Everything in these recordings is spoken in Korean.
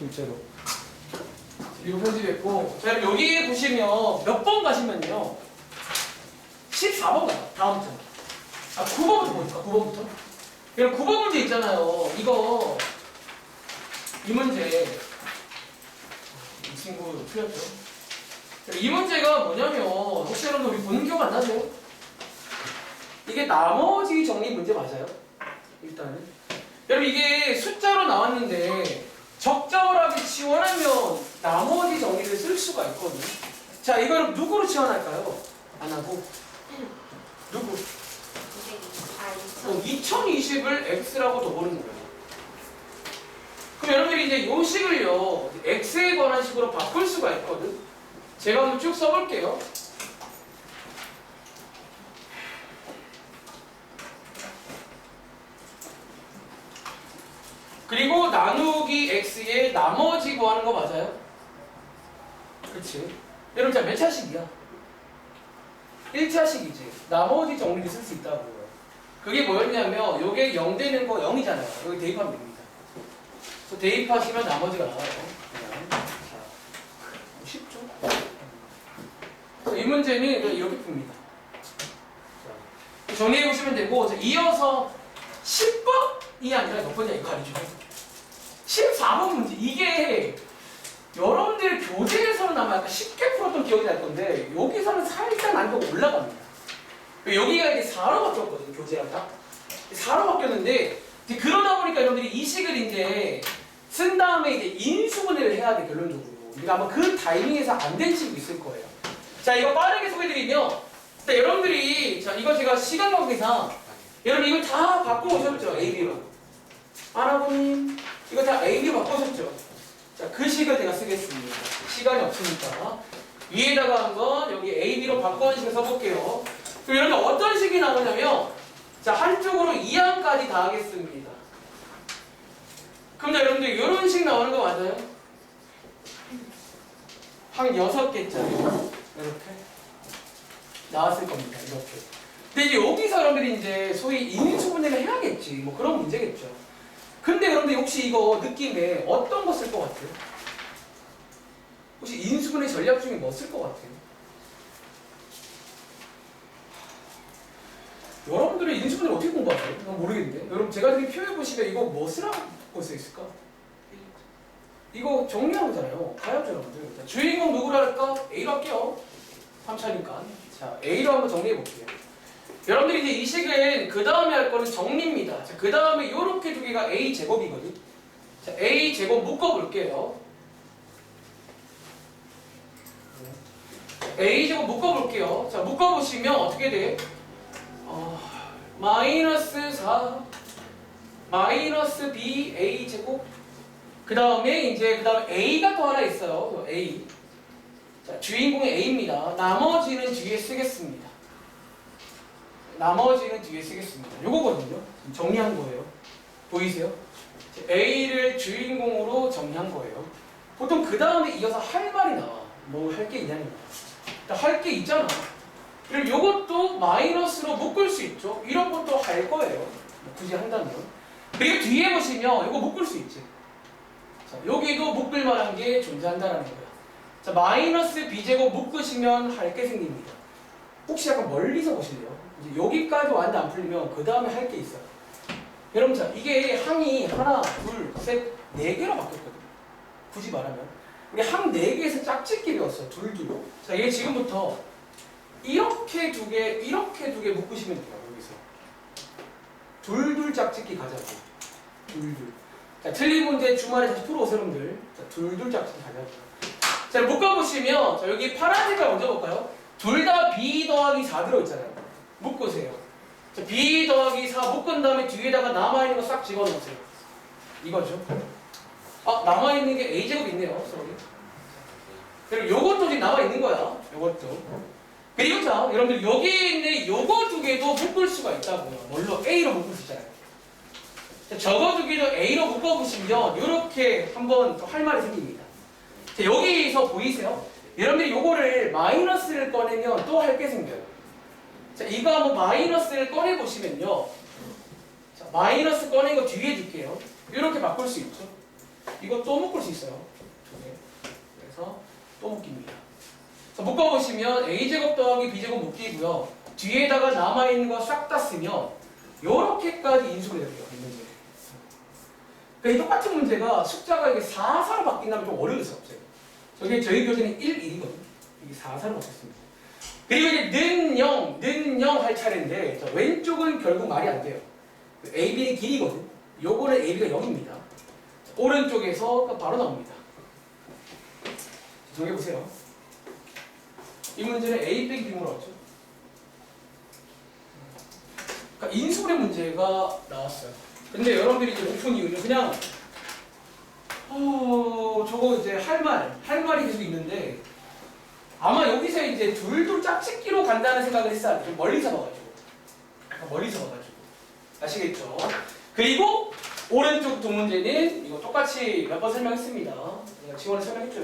실제로. 이거 편집했고. 자 그럼 여기 보시면 몇 번 가시면요. 14번 가요 다음부터 아 9번부터 보니까 9번부터? 그럼 9번 문제 있잖아요. 이거. 이 문제. 이 친구 틀렸죠? 이 문제가 뭐냐면 혹시 여러분 우리 보는 기억 안 나세요? 이게 나머지 정리 문제 맞아요? 일단은. 여러분 이게 숫자로 나왔는데 적절하게 지원하면 나머지 정리를 쓸 수가 있거든요. 자, 이걸 누구로 지원할까요? 안 하고 누구? 어, 2020을 x라고 둬보는 거예요. 그럼 여러분들이 이제 요 식을요 x에 관한 식으로 바꿀 수가 있거든. 제가 한번 쭉 써볼게요. 그리고 나누기 x의 나머지 구하는 거 맞아요? 그치? 여러분 자 몇 차식이야? 1차식이지 나머지 정리를 쓸 수 있다고요 그게 뭐였냐면 요게 0 되는 거 0이잖아요 여기 대입하면 됩니다 그래서 대입하시면 나머지가 나와요 그냥 자, 쉽죠? 그래서 이 문제는 이렇게 풉니다 자, 정리해 보시면 되고 자, 이어서 10번이 아니라 몇 번이야? 이거 가르쳐요 14번 문제. 이게 여러분들 교재에서는 아마 약간 쉽게 풀었던 기억이 날 건데 여기서는 살짝 난이도가 올라갑니다. 여기가 이제 4로 바뀌었거든요 교재랑 다 4로 바뀌었는데 그러다 보니까 여러분들이 이 식을 이제 쓴 다음에 이제 인수분해를 해야 돼 결론적으로. 그러니까 아마 그 타이밍에서 안된 식이 있을 거예요. 자 이거 빠르게 소개드리면 자, 여러분들이 자 이거 제가 시간 관계상 여러분 이거 다 바꿔오셨죠 A, B로 아나보님 이거 다 A, B로 바꿔오셨죠 자, 그 식을 제가 쓰겠습니다. 시간이 없으니까. 위에다가 한번 여기 A, B로 바꿔온 식을 써볼게요. 그럼 여러분 어떤 식이 나오냐면, 자, 한쪽으로 2항까지 다 하겠습니다. 그럼 자, 여러분들 이런 식 나오는 거 맞아요? 한 6개짜리. 이렇게. 나왔을 겁니다. 이렇게. 근데 이제 여기서 여러분들이 이제 소위 인수분해를 해야겠지. 뭐 그런 문제겠죠. 근데 여러분들 혹시 이거 느낌에 어떤 거 쓸 것 같아요? 혹시 인수분해 전략 중에 뭐 쓸 것 같아요? 여러분들의 인수분해를 어떻게 공부하세요? 난 모르겠는데. 여러분 제가 이렇게 표현해 보시면 이거 뭐 쓰라고 써 있을까? 이거 정리한 거잖아요. 가야죠, 여러분들. 자, 주인공 누구로 할까? A로 할게요. 3차니까. 자, A로 한번 정리해 볼게요. 여러분들이 이제 이 식은 그 다음에 할 거는 정리입니다. 자, 그 다음에 이렇게 두 개가 A 제곱이거든. 자, A 제곱 묶어 볼게요. A 제곱 묶어 볼게요. 자, 묶어 보시면 어떻게 돼? 어, 마이너스 4 마이너스 B A 제곱 그 다음에 이제 그 다음에 A가 또 하나 있어요. A 자, 주인공이 A입니다. 나머지는 뒤에 쓰겠습니다. 나머지는 뒤에 쓰겠습니다. 요거거든요. 정리한 거예요. 보이세요? A를 주인공으로 정리한 거예요. 보통 그 다음에 이어서 할 말이 나와. 뭐 할 게 있냐는 거야. 할게 있잖아. 그럼 요것도 마이너스로 묶을 수 있죠. 이런 것도 할 거예요. 뭐 굳이 한다면. 그리고 뒤에 보시면 이거 묶을 수 있지. 자, 여기도 묶을 만한 게 존재한다는 거야. 자, 마이너스 b제곱 묶으시면 할 게 생깁니다. 혹시 약간 멀리서 보실래요? 이제 여기까지 완전 안 풀리면 그 다음에 할 게 있어요. 여러분 자 이게 항이 하나, 둘, 셋, 네 개로 바뀌었거든요. 굳이 말하면 우리 항 네 개에서 짝짓기 배웠어요. 둘, 둘. 자 이게 지금부터 이렇게 두 개, 이렇게 두 개 묶으시면 돼요. 여기서 둘둘 짝짓기 가자고. 둘둘. 자 틀린 문제 주말에 다시 풀어오세요, 여러분들. 자 둘둘 짝짓기 가자고. 자 묶어보시면 자 여기 파란 색깔 먼저 볼까요? 둘 다 b 더하기 4 들어있잖아요. 묶으세요. 자, b 더하기 4 묶은 다음에 뒤에다가 남아있는 거 싹 집어넣으세요. 이거죠. 아, 남아있는 게 a제곱 있네요. sorry. 그리고 요것도 지금 남아있는 거야. 요것도. 그리고 자, 여러분들 여기 있는 요거 두 개도 묶을 수가 있다고요. 뭘로? a로 묶을 수 있잖아요. 자, 저거 두 개도 a로 묶어보시면 요렇게 한번 또할 말이 생깁니다. 자, 여기서 보이세요? 여러분들이 요거를 마이너스를 꺼내면 또 할 게 생겨요. 자, 이거 한번 마이너스를 꺼내 보시면요. 자, 마이너스 꺼낸 거 뒤에 줄게요. 이렇게 바꿀 수 있죠. 이거 또 묶을 수 있어요. 두 개. 그래서 또 묶입니다. 자, 묶어보시면 a제곱 더하기 b제곱 묶이고요. 뒤에다가 남아있는 거 싹 다 쓰면 요렇게까지 인수가 돼요. 이 문제. 그러니까 이 똑같은 문제가 숫자가 이게 4, 4로 바뀐다면 좀 어려울 수 없어요. 저게 저희 교재는 1, 1이거든요. 이게 4, 4로 바뀌었습니다. 그리고 이제 는 0, 는0할 차례인데 자, 왼쪽은 결국 말이 안 돼요. 그 AB는 길이거든. 요거는 AB가 0입니다. 오른쪽에서 바로 나옵니다. 정해보세요. 이 문제는 A 빼기 B로 왔죠. 그러니까 인수분해 문제가 나왔어요. 근데 여러분들이 이제 오픈 이유는 그냥 어 저거 이제 할 말, 할 말이 계속 있는데 아마 여기서 이제 둘둘 짝짓기로 간다는 생각을 했어요. 좀 멀리서 봐가지고. 멀리서 봐가지고. 아시겠죠? 그리고 오른쪽 두 문제는 이거 똑같이 몇 번 설명했습니다. 내가 지원을 설명했죠.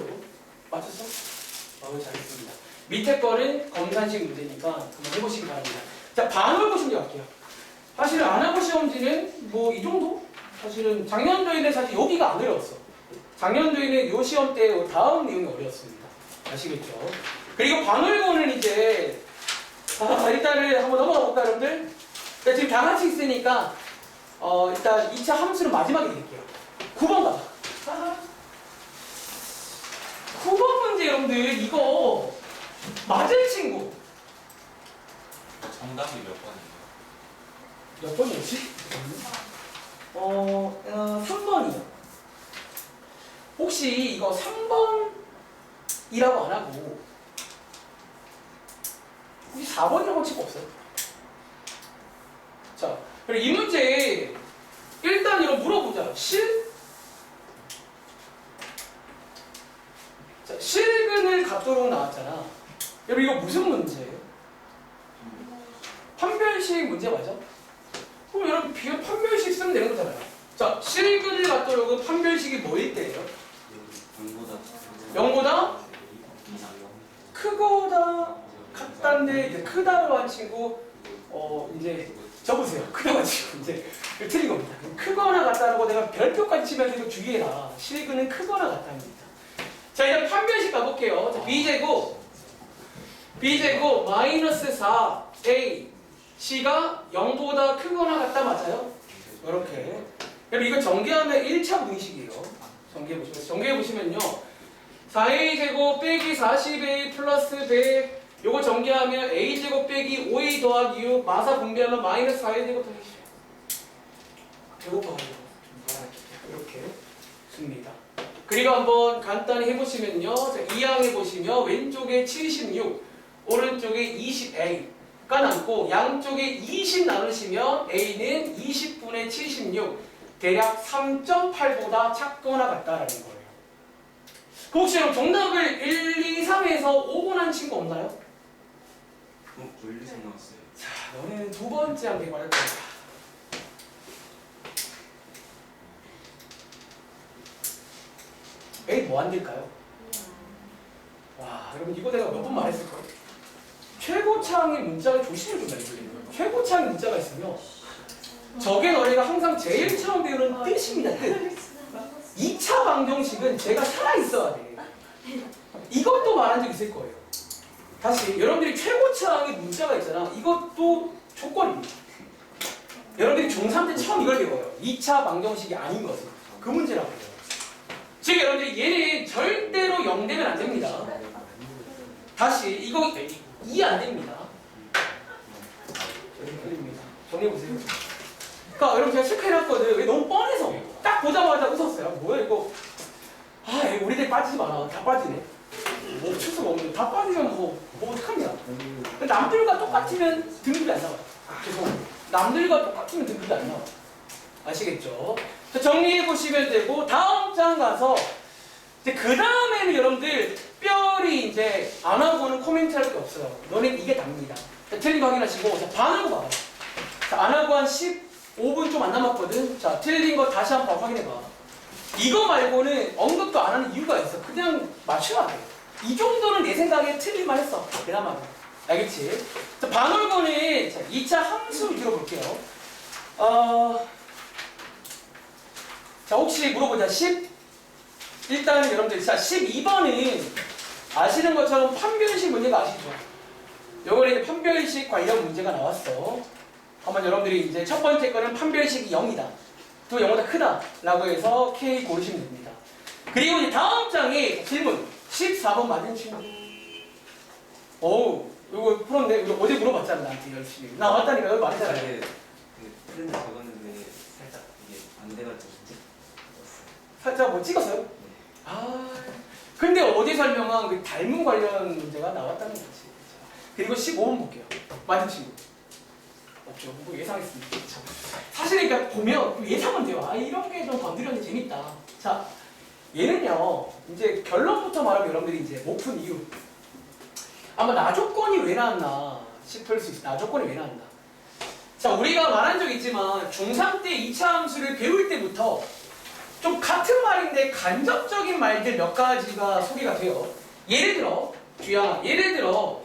맞췄어? 어, 잘했습니다. 밑에 거는 검산식 문제니까 한번 해보시기 바랍니다. 자, 반응을 시험지 갈게요. 사실은 안하고 시험지는 뭐 이 정도? 사실은 작년도에는 사실 여기가 안 어려웠어. 작년도에는 요 시험 때 다음 내용이 어려웠습니다. 아시겠죠? 그리고 반월고는 이제 아, 일단은 한번 넘어가 볼까요, 여러분들? 자, 지금 다 같이 있으니까 어, 일단 2차 함수는 마지막에 드릴게요. 9번 가자. 아, 9번 문제 여러분들 이거 맞을 친구 정답이 몇 번이에요? 몇 번이었지? 어, 어 3번이요. 혹시 이거 3번 이라고 안 하고 혹시 4번이라고 칠거 없어요? 자, 그리고 이 문제 일단 이거 물어보자. 실? 자, 실근을 갖도록 나왔잖아. 여러분 이거 무슨 문제예요? 판별식 문제 맞아? 그럼 여러분 비교 판별식 쓰면 되는 거잖아요. 자, 실근을 갖도록 판별식이 뭐일 때예요? 0보다 크거다 같다인데 이제 크다로 한 친구 어 이제 적으세요. 크다고 한 친구 이제 틀린 겁니다. 크거나 같다라고 내가 별표까지 치면서 이거 주의해라. 실근은 크거나 같다입니다. 자 이제 판별식 가볼게요. 자, b제곱 b제곱 마이너스 4a c가 0보다 크거나 같다 맞아요? 이렇게. 그럼 이거 전개하면 1차 분식이에요. 전개해 보시면 전개해 보시면요. 4a 제곱 빼기 40a 플러스 100 요거 전개하면 a 제곱 빼기 5a 더하기 6 마사 분배하면 마이너스 4a 제곱 더하기 10 배고파가지고 이렇게 씁니다. 그리고 한번 간단히 해보시면요. 자, 이항해 보시면 왼쪽에 76, 오른쪽에 20a가 남고 양쪽에 20 나누시면 a는 20분의 76, 대략 3.8보다 작거나 같다라는 거예요. 그 혹시 여러분 정답을 1, 2, 3에서 5번 한 친구 없나요? 어? 분리서 나왔어요 자, 너네는 두 번째 한번 말할 거야. A 뭐안 될까요? 와, 여러분 이거 내가 몇 번 말했을 거예요. 최고창의 문자가 조심을 좀 해주는 거예요. 최고창 문자가 있으면 저게 너희가 항상 제일 처음 배우는 뜻입니다. 뜻. 2차 방정식은 제가 살아 있어야 돼. 이것도 말한 적 있을 거예요. 다시 여러분들이 최고차항의 문자가 있잖아. 이것도 조건입니다. 여러분들이 중3 때 처음 이걸 배워요. 2차 방정식이 아닌 것은. 그 문제라고 해요. 즉 여러분들이 얘는 절대로 0 되면 안 됩니다. 다시 이거 2안 됩니다. 정리해보세요. 그러니까 여러분 제가 체크해놨거든. 이게 너무 뻔해서 딱 보자마자 웃었어요. 뭐야 이거. 아 우리들 빠지지 마라. 다 빠지네. 뭐 어쩔 수가 없는데 다 빠지면 뭐, 뭐 어떡하냐. 남들과 똑같으면 등급이 안 나와요. 죄송합니다. 남들과 똑같으면 등급이 안 나와요. 아시겠죠? 자, 정리해 보시면 되고 다음 장 가서 이제 그 다음에는 여러분들 특별히 이제 안 하고는 코멘트 할 게 없어요. 너네 이게 답니다. 자, 틀린 거 확인하시고 자, 반하고 봐봐요. 자, 안 하고 한 15분 좀 안 남았거든. 자, 틀린 거 다시 한번 확인해 봐. 이거 말고는 언급도 안 하는 이유가 있어. 그냥 맞춰야 돼. 이 정도는 내 생각에 틀릴만 했어. 그나마. 알겠지? 자, 반올고는 자, 2차 함수 위주로 볼게요. 어, 자, 혹시 물어보자. 10 일단 여러분들 자 12번은 아시는 것처럼 판별식 문제가 아시죠? 요번에 이제 판별식 관련 문제가 나왔어. 한번 여러분들이 이제 첫 번째 거는 판별식이 0이다. 또 0보다 크다. 라고 해서 K 고르시면 됩니다. 그리고 이제 다음 장에 질문 14번 맞은 친구. 어우, 이거 풀었네. 이거 어제 물어봤잖아, 나한테 열심히. 나 왔다니까, 여기 말했잖아. 근데 근데 프렌드 적었는데 살짝 이게 안 돼가지고. 살짝 뭐 찍었어요? 네. 아, 근데 어디 설명한 그 닮은 관련 문제가 나왔다는 거지. 그리고 15번 볼게요. 맞은 친구. 없죠. 뭐 예상했습니다. 그쵸. 사실 그러니까 보면 예상은 돼요. 아, 이런 게 좀 건드렸는데 재밌다. 자, 얘는요, 이제 결론부터 말하면 여러분들이 이제 못 푼 이유. 아마 나조건이 왜 나왔나 싶을 수 있어. 나조건이 왜 나왔나. 자, 우리가 말한 적 있지만 중3 때 2차 함수를 배울 때부터 좀 같은 말인데 간접적인 말들 몇 가지가 소개가 돼요. 예를 들어, 주야, 예를 들어,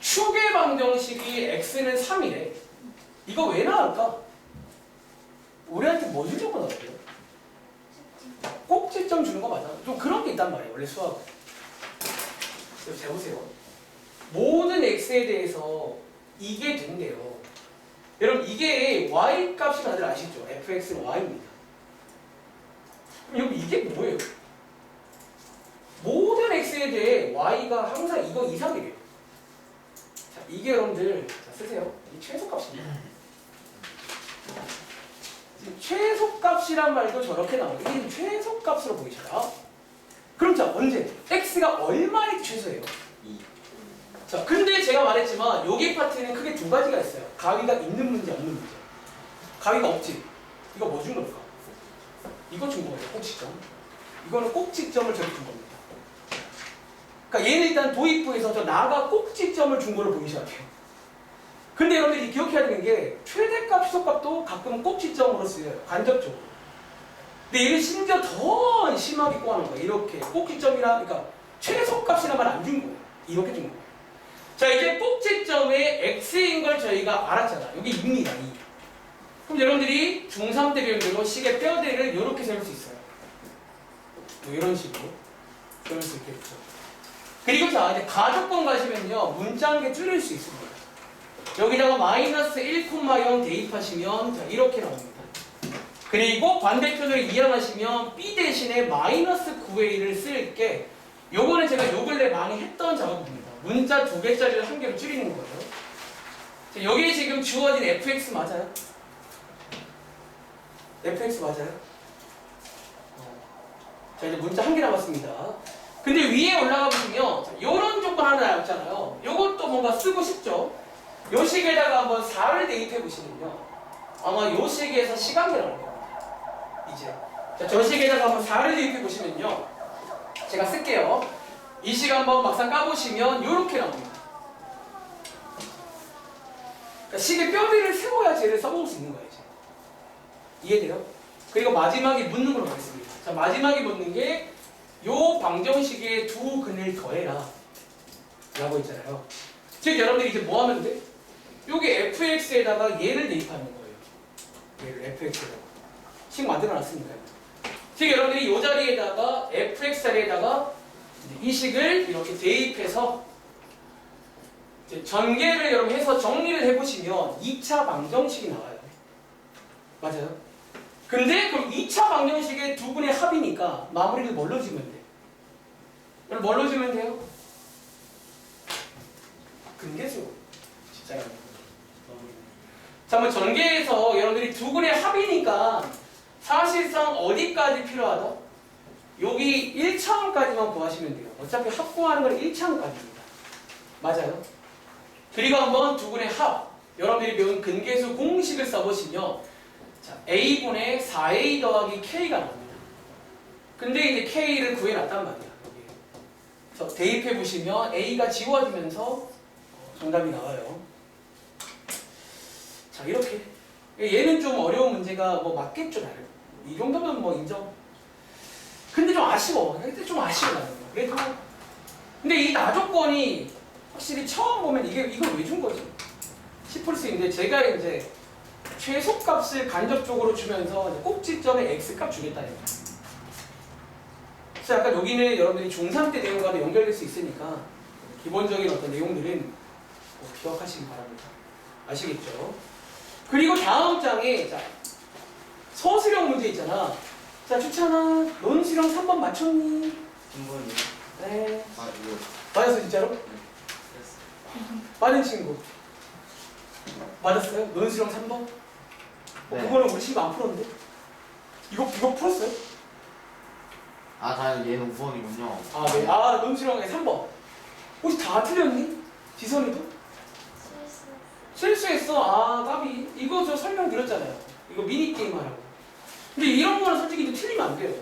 축의 방정식이 x는 3이래. 이거 왜 나올까? 우리한테 뭐 주려고 나올게요? 꼭지점 주는 거 맞아. 좀 그런 게 있단 말이에요, 원래 수학은. 잘 보세요. 모든 x에 대해서 이게 된대요. 여러분, 이게 y 값이 다들 아시죠? fx는 y입니다. 그럼 여기 이게 뭐예요? 모든 x에 대해 y가 항상 이거 이상이래요. 자, 이게 여러분들 자, 쓰세요. 이 최소값입니다. 최소값이란 말도 저렇게 이게 최소값으로 보이잖아. 그럼 자 언제? x가 얼마나 최소예요? 이 자, 근데 제가 말했지만 여기 파트는 크게 두 가지가 있어요. 가위가 있는 문제, 없는 문제. 가위가 없지. 이거 뭐 준 겁니까? 이거 준 거예요. 꼭지점. 이거는 꼭지점을 저기 준 겁니다. 그러니까 얘는 일단 도입부에서 저 나가 꼭지점을 준 걸로 보이셔야 돼요. 근데 여러분들이 기억해야 되는 게 최대값, 시소값도 가끔 꼭지점으로 쓰여요. 간접적으로. 근데 얘는 심지어 더 심하게 꼬하는 거예요. 이렇게 꼭지점이라, 그러니까 최소값이란 말안준 거예요. 이렇게 준 거예요. 자 이제 꼭지점에 x인 걸 저희가 알았잖아. 여기 2입니다. 2. 그럼 여러분들이 중3 때 배운 대로 식의 뼈대를 이렇게 세울 수 있어요. 뭐 이런 식으로 세울 수 있겠죠. 그리고 자 이제 가족권 가시면요 개 줄일 수 있습니다. 여기다가 마이너스 1,0 대입하시면 자 이렇게 나옵니다. 그리고 반대편을 이항하시면 b 대신에 마이너스 9a를 쓸게 요거는 제가 요 근래 많이 했던 작업입니다. 문자 두 개짜리를 한 개로 줄이는 거예요. 자, 여기 지금 주어진 fx 맞아요? fx 맞아요? 어. 자 이제 문자 한 개 남았습니다. 근데 위에 올라가 보시면 자, 요런 조건 하나 나왔잖아요. 요것도 뭔가 쓰고 싶죠? 요 식에다가 한번 4를 대입해 보시면요. 아마 요 식에서 시간이 나올 겁니다. 이제 자, 저 식에다가 한번 4를 대입해 보시면요. 제가 쓸게요. 이 식 한번 막상 까보시면 이렇게 나옵니다. 그러니까 식의 뼈대를 세워야 쟤를 써먹을 수 있는 거예요. 이제. 이해돼요? 그리고 마지막에 묻는 걸로 가겠습니다. 자, 마지막에 묻는 게 요 방정식의 두 근을 더해라. 라고 있잖아요. 즉, 여러분들이 이제 뭐 하면 돼? 요게 fx에다가 얘를 대입하는 거예요. 얘를 fx에다가. 식 만들어 놨으니까요. 즉, 여러분들이 요 자리에다가 fx 자리에다가 이 식을 이렇게 대입해서 전개를 여러분 해서 정리를 해보시면 2차 방정식이 나와요. 맞아요? 근데 그럼 2차 방정식의 두 분의 합이니까 마무리를 뭘로 지으면 돼? 여러분 뭘로 지으면 돼요? 근계수. 진짜요. 자, 한번 전개해서 여러분들이 두 분의 합이니까 사실상 어디까지 필요하다? 여기 1차원까지만 구하시면 돼요. 어차피 합구하는 건 1차원까지입니다. 맞아요? 그리고 한번 두 분의 합, 여러분들이 배운 근계수 공식을 써보시면 자, A분의 4A 더하기 K가 나옵니다. 근데 이제 K를 구해놨단 말이야. 대입해보시면 A가 지워지면서 어, 정답이 나와요. 자, 이렇게. 얘는 좀 어려운 문제가 뭐 맞겠죠, 나름. 이 정도면 뭐 인정. 근데 좀 아쉬워. 근데 좀 아쉬워 나는. 그래도 근데 이 나조건이 확실히 처음 보면 이게 이걸 왜 준 거지? 싶을 수 있는데 제가 이제 최소값을 간접적으로 주면서 꼭지점에 x값 주겠다는 거예요. 자, 약간 여기는 여러분들이 중3 때 내용과도 연결될 수 있으니까 기본적인 어떤 내용들은 꼭 기억하시기 바랍니다. 아시겠죠? 그리고 다음 장에 자, 서술형 문제 있잖아. 자, 추천아, 넌 수령 3번 맞췄니? 한번이요. 네. 아 이거 맞았어, 진짜로? 그랬어. 빠른 친구. 맞았어요? 넌 수령 3번? 어, 네. 그거는 우리 친구 안 풀었는데? 이거, 이거 풀었어요? 아, 다행히 얘는 우선이군요. 아, 네. 아, 넌 수령 3번. 혹시 다 틀렸니? 지선이도? 실수했어. 아, 까비. 이거 저 설명드렸잖아요. 이거 미니게임 하라고. 근데 이런 거는 솔직히 이제 틀리면 안 돼요.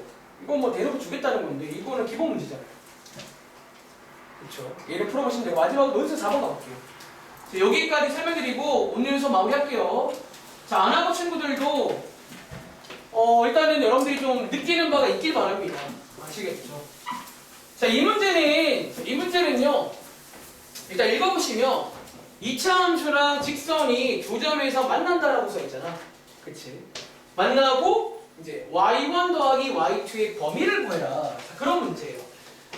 이건 뭐 대놓고 주겠다는 건데, 이거는 기본 문제잖아요. 그쵸. 얘를 풀어보시면 되고, 마지막으로 논술 4번 가볼게요. 자, 여기까지 설명드리고, 오늘 수업 마무리할게요. 자, 안 하고 친구들도, 어, 일단은 여러분들이 좀 느끼는 바가 있길 바랍니다. 아시겠죠? 자, 이 문제는, 이 문제는요, 일단 읽어보시면, 이차함수랑 직선이 두 점에서 만난다라고 써 있잖아. 그치? 만나고 이제 y1 더하기 y2의 범위를 구해라. 자, 그런 문제예요.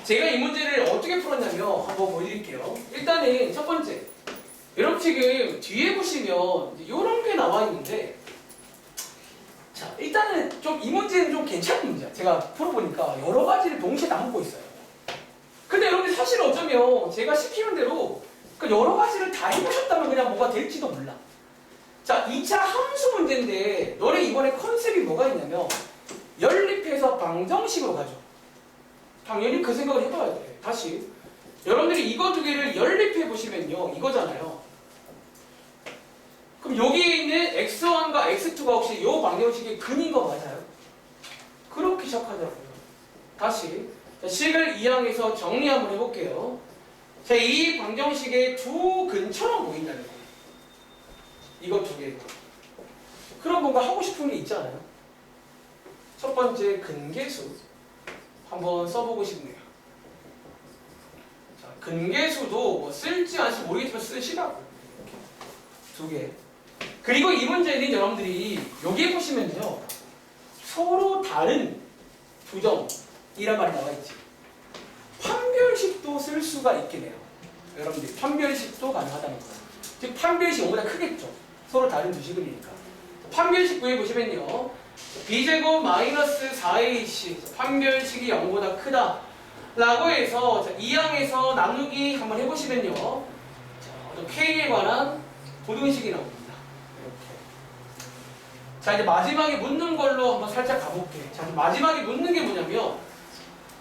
제가 이 문제를 어떻게 풀었냐면 한번 보여드릴게요. 일단은 첫 번째. 여러분 지금 뒤에 보시면 이런 게 나와 있는데 자 일단은 좀 이 문제는 좀 괜찮은 문제야. 제가 풀어보니까 여러 가지를 동시에 담고 있어요. 근데 여러분들 사실 어쩌면 제가 시키는 대로 그 여러 가지를 다 해보셨다면 그냥 뭐가 될지도 몰라. 자, 2차 함수 문제인데 너네 이번에 컨셉이 뭐가 있냐면 연립해서 방정식으로 가죠. 당연히 그 생각을 해봐야 돼. 다시. 여러분들이 이거 두 개를 연립해 보시면요. 이거잖아요. 그럼 여기에 있는 x1과 x2가 혹시 이 방정식의 근인 거 맞아요? 그렇게 시작하더라고요. 다시. 자, 식을 이항해서 정리 한번 해볼게요. 자, 이 방정식의 두 근처럼 보인다는 거예요. 이거 두 개. 그럼 뭔가 하고 싶은 게 있잖아요. 첫 번째 근계수 한번 써보고 싶네요. 자, 근계수도 뭐 쓸지 안 쓸지 모르겠지만 쓰시라고. 두 개. 그리고 이 문제는 여러분들이 여기에 보시면요. 서로 다른 두 점이란 말이 나와 있지. 판별식도 쓸 수가 있긴 해요. 여러분들 판별식도 가능하다는 거예요. 즉 판별식 0보다 크겠죠. 서로 다른 두 식이니까. 판별식 구해 보시면요. b제곱 마이너스 4ac 판별식이 0보다 크다. 라고 해서 자, 이항에서 나누기 한번 해보시면요. 자, 어떤 k에 관한 부등식이 나옵니다. 이렇게. 자 이제 마지막에 묻는 걸로 한번 살짝 가볼게. 자 마지막에 묻는 게 뭐냐면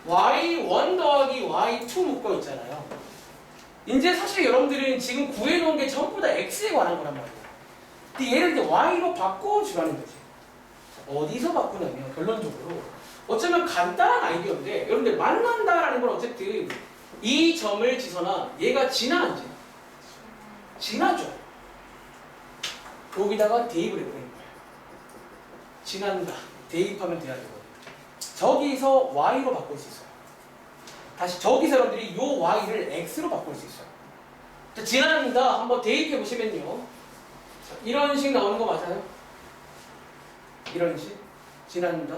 y1 더하기 y2 묶어 있잖아요. 이제 사실 여러분들은 지금 구해놓은 게 전부 다 x에 관한 거란 말이에요. 근데 얘를 이제 y로 바꿔주라는 거지. 자, 어디서 바꾸냐면 결론적으로 어쩌면 간단한 아이디어인데 여러분들 만난다라는 건 어쨌든 이 점을 지선아 얘가 지나 안 지나? 지나죠. 여기다가 대입을 해버리는 거예요. 지난다. 대입하면 돼야 되거든요. 저기서 y로 바꿀 수 있어요. 다시 저기서 여러분들이 요 y를 x로 바꿀 수 있어요. 자, 지난다 한번 대입해 보시면요. 자, 이런 식 나오는 거 맞아요? 이런 식 지난다.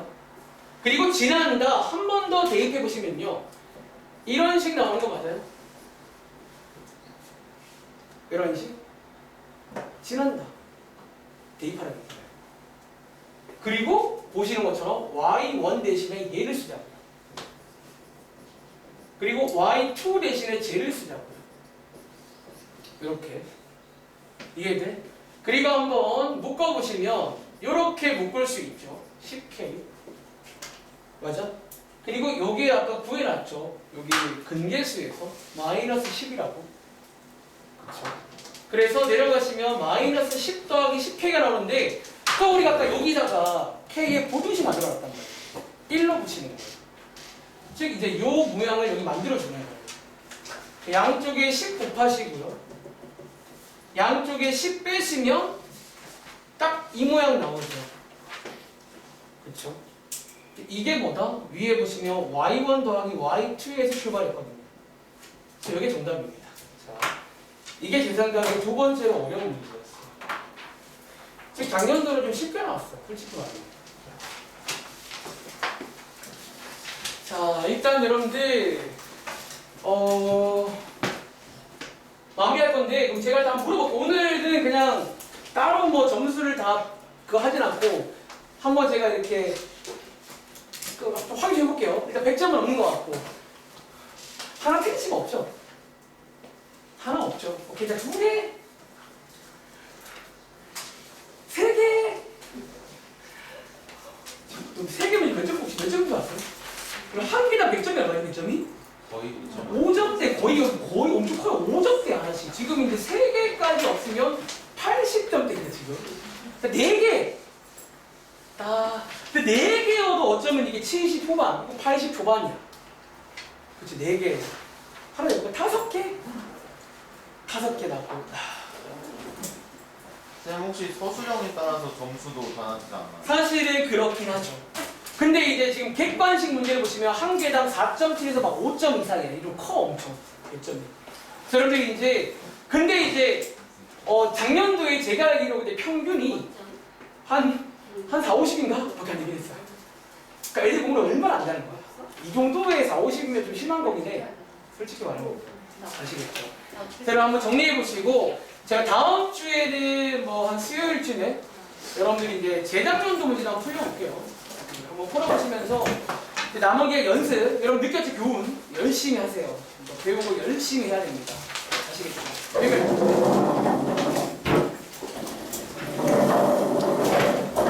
그리고 지난다 한 번 더 대입해 보시면요. 이런 식 나오는 거 맞아요? 이런 식 지난다. 대입하라는 거예요. 그리고 보시는 것처럼 y1 대신에 얘를 쓰자고요. 그리고 y2 대신에 쟤를 쓰자고요. 이렇게 이해돼? 그리고 한번 묶어보시면 이렇게 묶을 수 있죠. 10k 맞아? 그리고 여기에 아까 구해놨죠. 여기 근계수에서 마이너스 10이라고 그렇죠? 그래서 내려가시면 마이너스 10 더하기 10k가 나오는데 또 우리가 아까 여기다가 k의 보등식 만들어놨단 말이에요. 1로 붙이는 거예요. 즉 이제 요 모양을 여기 만들어주는 거예요. 양쪽에 10 곱하시고요. 양쪽에 10 빼시면 딱 이 모양 나오죠. 그렇죠? 이게 뭐다? 위에 보시면 y1 더하기 y2에서 출발했거든요. 자, 이게 정답입니다. 자, 이게 제 생각에 두 번째로 어려운 문제였어요. 즉 작년도는 좀 쉽게 나왔어. 솔직히 말하면. 자, 일단 여러분들 어 마무리할 건데 그럼 제가 일단 물어볼게요. 오늘은 그냥 따로 뭐 점수를 다 그거 하진 않고 한번 제가 이렇게 그, 좀 확인해 볼게요. 일단 100점은 없는 것 같고 하나 틀리시면 없죠? 하나 없죠. 오케이, 자, 두 개, 세 개, 또세 개면 몇 점, 혹시 몇 점인 줄 아세요? 그럼 한 개당 100점이 얼마예요, 100점이? 거의 그쵸 5점대 거의 거의 엄청 커요. 5점대 하나씩. 지금 이제 3개까지 없으면 80점대인데 지금. 그러니까 4개. 아, 근데 4개여도 어쩌면 이게 70 후반, 80 초반이야. 그치, 4개. 하나 옆에 5개? 5개 나고. 쌤 혹시 서술형에 따라서 점수도 변하지 않나요? 사실은 그렇긴 하죠. 근데 이제 지금 객관식 문제를 보시면 한 개당 4.7에서 막 5점 이상이에요. 이좀 커 엄청 개점이. 그래서 여러분들이 이제 근데 이제 어 작년도에 제가 알기로 근데 평균이 한 한 4, 50인가 밖에 안 되긴 했어요. 그러니까 애들 공부를 얼마나 안 하는 거야. 이 정도의 4, 50이면 좀 심한 거긴 해. 솔직히 말하면 아시겠죠. 자, 그럼 한번 정리해 보시고 제가 다음 주에는 뭐 한 수요일쯤에 여러분들이 이제 재작년도 문제 한번 풀려볼게요. 한번 풀어보시면서 게 연습, 여러분 느꼈지 교훈 열심히 하세요. 배우고 열심히 해야 됩니다. 아시겠죠? 여기까지.